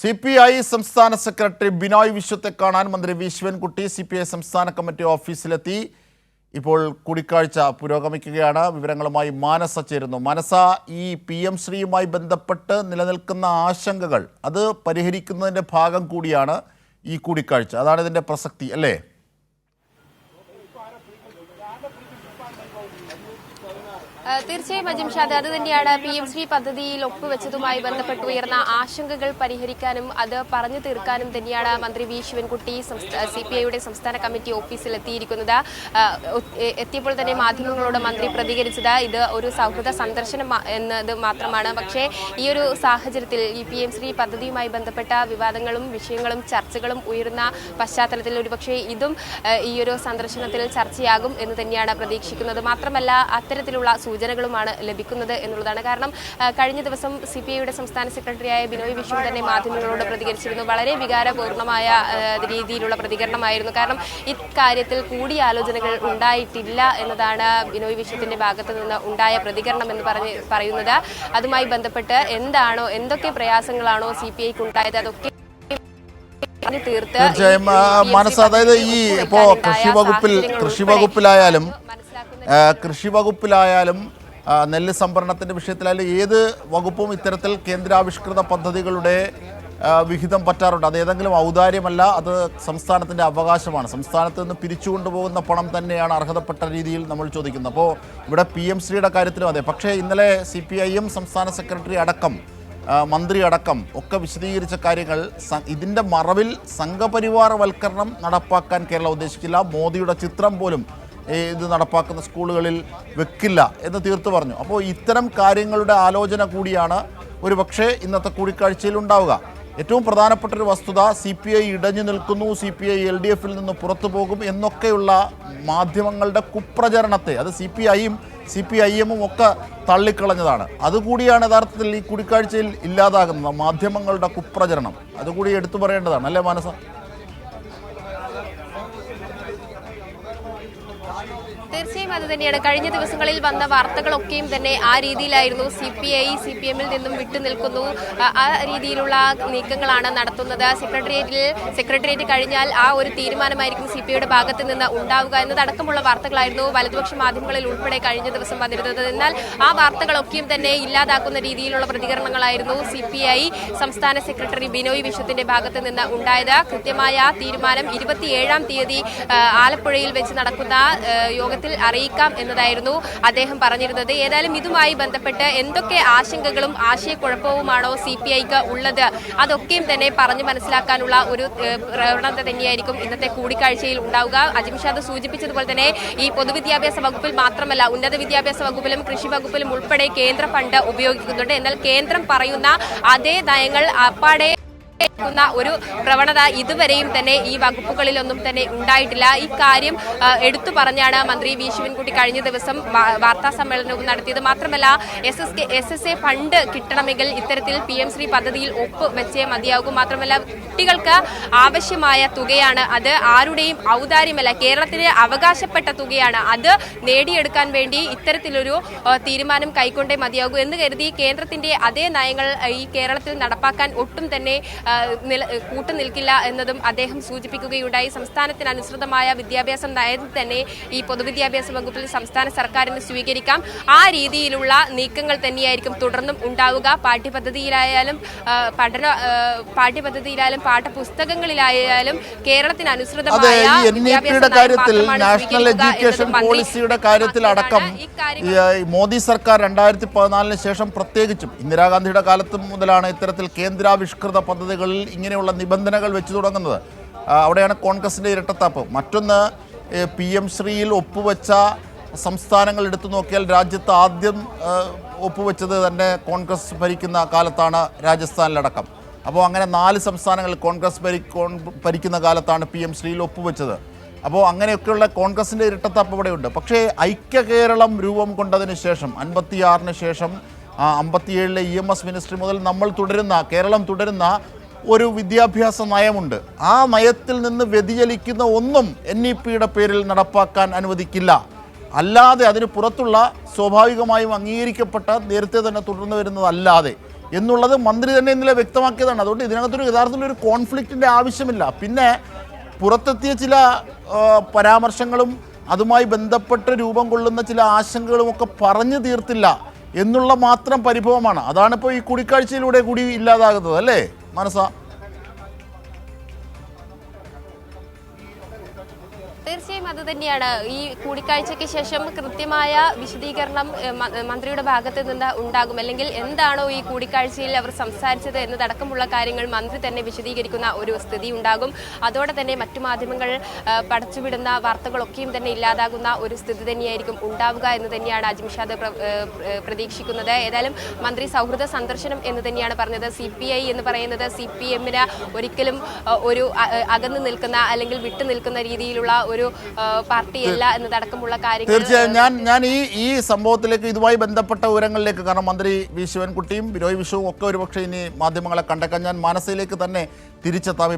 C P I സംസ്ഥാന secretary Binoy വിശ്വത്തെ കാണാൻ മന്ത്രി V Sivankutty C P I സംസ്ഥാന കമ്മിറ്റി ഓഫീസിലെത്തി. ഇപ്പോൾ കൂടിക്കാഴ്ച പുരോഗമിക്കുകയാണ്. വിവരങ്ങളുമായി മാനസ ചേരുന്നു. മാനസ ഈ പി എം ശ്രീയുമായി ബന്ധപ്പെട്ട് നിലനിൽക്കുന്ന ആശങ്കകൾ അത് പരിഹരിക്കുന്നതിന്റെ ഭാഗം കൂടിയാണ് ഈ കൂടിക്കാഴ്ച. അതാണ് ഇതിന്റെ പ്രസക്തി അല്ലേ ആ, തീർച്ചയായും അജിംഷാദ് അത് തന്നെയാണ് പി എം ശ്രീ പദ്ധതിയിൽ ഒപ്പുവെച്ചതുമായി ബന്ധപ്പെട്ട് ഉയർന്ന ആശങ്കകൾ പരിഹരിക്കാനും അത് പറഞ്ഞു തീർക്കാനും തന്നെയാണ് മന്ത്രി വി ശിവൻകുട്ടി സി പി ഐയുടെ സംസ്ഥാന കമ്മിറ്റി ഓഫീസിൽ എത്തിയിരിക്കുന്നത് എത്തിയപ്പോൾ തന്നെ മാധ്യമങ്ങളോട് മന്ത്രി പ്രതികരിച്ചത് ഇത് ഒരു സൗഹൃദ സന്ദർശനം എന്നത് മാത്രമാണ്. പക്ഷേ ഈ ഒരു സാഹചര്യത്തിൽ ഈ പി എം ശ്രീ പദ്ധതിയുമായി ബന്ധപ്പെട്ട വിവാദങ്ങളും വിഷയങ്ങളും ചർച്ചകളും ഉയരുന്ന പശ്ചാത്തലത്തിൽ ഒരുപക്ഷെ ഇതും ഈ ഒരു സന്ദർശനത്തിൽ ചർച്ചയാകും എന്ന് തന്നെയാണ് പ്രതീക്ഷിക്കുന്നത്. മാത്രമല്ല അത്തരത്തിലുള്ള സൂചനകളുമാണ് ലഭിക്കുന്നത് എന്നുള്ളതാണ് കാരണം കഴിഞ്ഞ ദിവസം സി പി ഐയുടെ സംസ്ഥാന സെക്രട്ടറിയായ ബിനോയ് വിശ്വം തന്നെ മാധ്യമങ്ങളോട് പ്രതികരിച്ചിരുന്നു വളരെ വികാരപൂർണമായ രീതിയിലുള്ള പ്രതികരണമായിരുന്നു കാരണം ഇക്കാര്യത്തിൽ കൂടിയാലോചനകൾ ഉണ്ടായിട്ടില്ല എന്നതാണ് ബിനോയ് വിശ്വത്തിന്റെ ഭാഗത്തു നിന്ന് ഉണ്ടായ പ്രതികരണം എന്ന് പറഞ്ഞ് പറയുന്നത് അതുമായി ബന്ധപ്പെട്ട് എന്താണോ എന്തൊക്കെ പ്രയാസങ്ങളാണോ സി പി ഐക്ക് ഉണ്ടായത് അതൊക്കെ തീർത്ത് മനസ്സ് അതായത് ഈ ഇപ്പോ കൃഷി വകുപ്പിൽ കൃഷി വകുപ്പിലായാലും കൃഷി വകുപ്പിലായാലും നെല്ല് സംഭരണത്തിന്റെ വിഷയത്തിലായാലും ഏത് വകുപ്പും ഇത്തരത്തിൽ കേന്ദ്രാവിഷ്കൃത പദ്ധതികളുടെ വിഹിതം പറ്റാറുണ്ട്. അത് ഏതെങ്കിലും ഔദാര്യമല്ല അത് സംസ്ഥാനത്തിന്റെ അവകാശമാണ്. സംസ്ഥാനത്ത് നിന്ന് പിരിച്ചുകൊണ്ടുപോകുന്ന പണം തന്നെയാണ് അർഹതപ്പെട്ട രീതിയിൽ നമ്മൾ ചോദിക്കുന്നത്. അപ്പോൾ ഇവിടെ പി എം ശ്രീയുടെ കാര്യത്തിലും അതെ. പക്ഷേ ഇന്നലെ സി പി ഐ എം സംസ്ഥാന സെക്രട്ടറി അടക്കം മന്ത്രി അടക്കം ഒക്കെ വിശദീകരിച്ച കാര്യങ്ങൾ ഇതിന്റെ മറവിൽ സംഘപരിവാരവൽക്കരണം നടപ്പാക്കാൻ കേരളം ഉദ്ദേശിക്കില്ല. മോദിയുടെ ചിത്രം പോലും ഇത് നടപ്പാക്കുന്ന സ്കൂളുകളിൽ വെക്കില്ല എന്ന് തീർത്തു പറഞ്ഞു. അപ്പോൾ ഇത്തരം കാര്യങ്ങളുടെ ആലോചന കൂടിയാണ് ഒരു പക്ഷേ ഇന്നത്തെ കൂടിക്കാഴ്ചയിൽ ഉണ്ടാവുക. ഏറ്റവും പ്രധാനപ്പെട്ട ഒരു വസ്തുത സി പി ഐ ഇടഞ്ഞു നിൽക്കുന്നു C P I L D എഫിൽ നിന്ന് പുറത്തു പോകും എന്നൊക്കെയുള്ള മാധ്യമങ്ങളുടെ കുപ്രചരണത്തെ അത് സി പി ഐയും സി പി ഐ എമ്മും ഒക്കെ തള്ളിക്കളഞ്ഞതാണ്. അതുകൂടിയാണ് യഥാർത്ഥത്തിൽ ഈ കൂടിക്കാഴ്ചയിൽ ഇല്ലാതാകുന്നത് മാധ്യമങ്ങളുടെ കുപ്രചരണം. അതുകൂടി എടുത്തു പറയേണ്ടതാണ് അല്ലേ മാനസ? തീർച്ചയായും അത് തന്നെയാണ്. കഴിഞ്ഞ ദിവസങ്ങളിൽ വന്ന വാർത്തകളൊക്കെയും തന്നെ ആ രീതിയിലായിരുന്നു. C P I C P എമ്മിൽ നിന്നും വിട്ടുനിൽക്കുന്നു ആ- രീതിയിലുള്ള നീക്കങ്ങളാണ് നടത്തുന്നത്. സെക്രട്ടേറിയറ്റിൽ സെക്രട്ടേറിയറ്റ് കഴിഞ്ഞാൽ ആ ഒരു തീരുമാനമായിരിക്കും സി പി ഐയുടെ ഭാഗത്ത് നിന്ന് ഉണ്ടാവുക എന്നതടക്കമുള്ള വാർത്തകളായിരുന്നു വലതുപക്ഷ മാധ്യമങ്ങളിൽ ഉൾപ്പെടെ കഴിഞ്ഞ ദിവസം വന്നിരുന്നത്. എന്നാൽ ആ വാർത്തകളൊക്കെയും തന്നെ ഇല്ലാതാക്കുന്ന രീതിയിലുള്ള പ്രതികരണങ്ങളായിരുന്നു സി പി ഐ സംസ്ഥാന സെക്രട്ടറി ബിനോയ് വിശ്വത്തിന്റെ ഭാഗത്ത് നിന്ന് ഉണ്ടായത്. കൃത്യമായ തീരുമാനം ഇരുപത്തിയേഴാം തീയതി ആലപ്പുഴയിൽ വെച്ച് നടക്കുന്ന യോഗത്തിൽ അറിയിക്കാം എന്നതായിരുന്നു അദ്ദേഹം പറഞ്ഞിരുന്നത്. ഏതായാലും ഇതുമായി ബന്ധപ്പെട്ട് എന്തൊക്കെ ആശങ്കകളും ആശയക്കുഴപ്പവുമാണോ സി പി ഐക്ക് ഉള്ളത് അതൊക്കെയും തന്നെ പറഞ്ഞു മനസ്സിലാക്കാനുള്ള ഒരു പ്രവണത തന്നെയായിരിക്കും ഇന്നത്തെ കൂടിക്കാഴ്ചയിൽ ഉണ്ടാവുക. അജിംഷാദ് സൂചിപ്പിച്ചതുപോലെ തന്നെ ഈ പൊതുവിദ്യാഭ്യാസ വകുപ്പിൽ മാത്രമല്ല ഉന്നത വിദ്യാഭ്യാസ വകുപ്പിലും കൃഷി വകുപ്പിലും ഉൾപ്പെടെ കേന്ദ്ര ഫണ്ട് ഉപയോഗിക്കുന്നുണ്ട്. എന്നാൽ കേന്ദ്രം പറയുന്ന അതേ നയങ്ങൾ അപ്പാടെ ക്കുന്ന ഒരു പ്രവണത ഇതുവരെയും തന്നെ ഈ വകുപ്പുകളിലൊന്നും തന്നെ ഉണ്ടായിട്ടില്ല. ഈ കാര്യം എടുത്തു പറഞ്ഞാണ് മന്ത്രി വി. ശിവൻകുട്ടി കഴിഞ്ഞ ദിവസം വാർത്താ സമ്മേളനവും നടത്തിയത്. മാത്രമല്ല S S S S A fund കിട്ടണമെങ്കിൽ ഇത്തരത്തിൽ പി എം ശ്രീ പദ്ധതിയിൽ ഒപ്പ് വെച്ചേ മതിയാകും. മാത്രമല്ല കുട്ടികൾക്ക് ആവശ്യമായ തുകയാണ് അത്. ആരുടെയും ഔദാര്യമല്ല കേരളത്തിന് അവകാശപ്പെട്ട തുകയാണ് അത് നേടിയെടുക്കാൻ വേണ്ടി ഇത്തരത്തിലൊരു തീരുമാനം കൈക്കൊണ്ടേ മതിയാകൂ എന്ന് കരുതി കേന്ദ്രത്തിന്റെ അതേ നയങ്ങൾ ഈ കേരളത്തിൽ നടപ്പാക്കാൻ ഒട്ടും തന്നെ കൂട്ടു കൂട്ടുനിൽക്കില്ല എന്നതും അദ്ദേഹം സൂചിപ്പിക്കുകയുണ്ടായി. സംസ്ഥാനത്തിന് അനുസൃതമായ വിദ്യാഭ്യാസ നയം തന്നെ ഈ പൊതുവിദ്യാഭ്യാസ വകുപ്പിൽ സംസ്ഥാന സർക്കാരിന് സ്വീകരിക്കാം. ആ രീതിയിലുള്ള നീക്കങ്ങൾ തന്നെയായിരിക്കും തുടർന്നും ഉണ്ടാവുക. പാഠ്യപദ്ധതിയിലായാലും പഠന പാഠ്യപദ്ധതിയിലായാലും പാഠപുസ്തകങ്ങളിലായാലും കേരളത്തിന് അതെ അനുസൃതമായ ഈ എൻ ഇ വിദ്യാഭ്യാസ കാര്യത്തിൽ നാഷണൽ എഡ്യൂക്കേഷൻ പോളിസിയുടെ കാര്യത്തിൽ അടക്കം മോദി സർക്കാർ രണ്ടായിരത്തി പതിനാലിന് ശേഷം പ്രത്യേകിച്ചും ഇന്ദിരാഗാന്ധിയുടെ കാലത്ത് മുതലാണ് ഇത്തരത്തിൽ കേന്ദ്രാവിഷ്കൃത പദ്ധതികളിൽ ഇങ്ങനെയുള്ള നിബന്ധനകൾ വെച്ച് തുടങ്ങുന്നത്. അവിടെയാണ് കോൺഗ്രസിന്റെ ഇരട്ടത്താപ്പ്. മറ്റൊന്ന് പി എം ശ്രീയിൽ ഒപ്പുവെച്ച സംസ്ഥാനങ്ങൾ എടുത്തു നോക്കിയാൽ രാജ്യത്ത് ആദ്യം ഒപ്പുവെച്ചത് തന്നെ കോൺഗ്രസ് ഭരിക്കുന്ന കാലത്താണ് രാജസ്ഥാനിലടക്കം. അപ്പോൾ അങ്ങനെ നാല് സംസ്ഥാനങ്ങൾ കോൺഗ്രസ് ഭരി ഭരിക്കുന്ന കാലത്താണ് പി എം ശ്രീയിൽ ഒപ്പുവെച്ചത്. അപ്പോൾ അങ്ങനെയൊക്കെയുള്ള കോൺഗ്രസിന്റെ ഇരട്ടത്താപ്പ് ഇവിടെയുണ്ട് പക്ഷേ ഐക്യ കേരളം രൂപം കൊണ്ടതിന് ശേഷം അൻപത്തിയാറിന് ശേഷം അമ്പത്തിയേഴിലെ ഇ എം എസ് മിനിസ്ട്രി മുതൽ നമ്മൾ തുടരുന്ന കേരളം തുടരുന്ന ഒരു വിദ്യാഭ്യാസ നയമുണ്ട്. ആ നയത്തിൽ നിന്ന് വ്യതിചലിക്കുന്ന ഒന്നും എൻ ഇ പിയുടെ പേരിൽ നടപ്പാക്കാൻ അനുവദിക്കില്ല. അല്ലാതെ അതിന് പുറത്തുള്ള സ്വാഭാവികമായും അംഗീകരിക്കപ്പെട്ട നേരത്തെ തന്നെ തുടർന്നു വരുന്നതല്ലാതെ. എന്നുള്ളത് മന്ത്രി തന്നെ ഇന്നലെ വ്യക്തമാക്കിയതാണ്. അതുകൊണ്ട് ഇതിനകത്തൊരു യഥാർത്ഥത്തിൽ ഒരു കോൺഫ്ലിക്റ്റിന്റെ ആവശ്യമില്ല. പിന്നെ പുറത്തെത്തിയ ചില പരാമർശങ്ങളും അതുമായി ബന്ധപ്പെട്ട് രൂപം കൊള്ളുന്ന ചില ആശങ്കകളും ഒക്കെ പറഞ്ഞു തീർത്തില്ല എന്നുള്ള മാത്രം പരിഭവമാണ്. അതാണിപ്പോൾ ഈ കൂടിക്കാഴ്ചയിലൂടെ കൂടി ഇല്ലാതാകുന്നത് അല്ലേ? മനസ്സ തീർച്ചയായും അത് തന്നെയാണ്. ഈ കൂടിക്കാഴ്ചയ്ക്ക് ശേഷം കൃത്യമായ വിശദീകരണം മന്ത്രിയുടെ ഭാഗത്ത് നിന്ന് ഉണ്ടാകും. അല്ലെങ്കിൽ എന്താണോ ഈ കൂടിക്കാഴ്ചയിൽ അവർ സംസാരിച്ചത് എന്നതടക്കമുള്ള കാര്യങ്ങൾ മന്ത്രി തന്നെ വിശദീകരിക്കുന്ന ഒരു സ്ഥിതി ഉണ്ടാകും. അതോടെ തന്നെ മറ്റു മാധ്യമങ്ങൾ പടച്ചുവിടുന്ന വാർത്തകളൊക്കെയും തന്നെ ഇല്ലാതാകുന്ന ഒരു സ്ഥിതി തന്നെയായിരിക്കും ഉണ്ടാവുക എന്ന് തന്നെയാണ് അജിംഷാദ് പ്രതീക്ഷിക്കുന്നത്. ഏതായാലും മന്ത്രി സൗഹൃദ സന്ദർശനം എന്ന് തന്നെയാണ് പറഞ്ഞത്. സി എന്ന് പറയുന്നത് സി ഒരിക്കലും ഒരു അകന്നു നിൽക്കുന്ന അല്ലെങ്കിൽ വിട്ടു നിൽക്കുന്ന രീതിയിലുള്ള ഒരു ഏഹ്, പാർട്ടിയല്ല എന്നതടക്കമുള്ള കാര്യങ്ങൾ തീർച്ചയായും ഞാൻ ഞാൻ ഈ ഈ സംഭവത്തിലേക്ക് ഇതുമായി ബന്ധപ്പെട്ട വിവരങ്ങളിലേക്ക് കാരണം മന്ത്രി വി ശിവൻകുട്ടിയും ബിനോയ് വിശ്വവും ഒക്കെ ഒരുപക്ഷെ ഇനി മാധ്യമങ്ങളെ കണ്ടെക്കാൻ ഞാൻ മനസ്സിലേക്ക് തന്നെ തിരിച്ചെത്താം.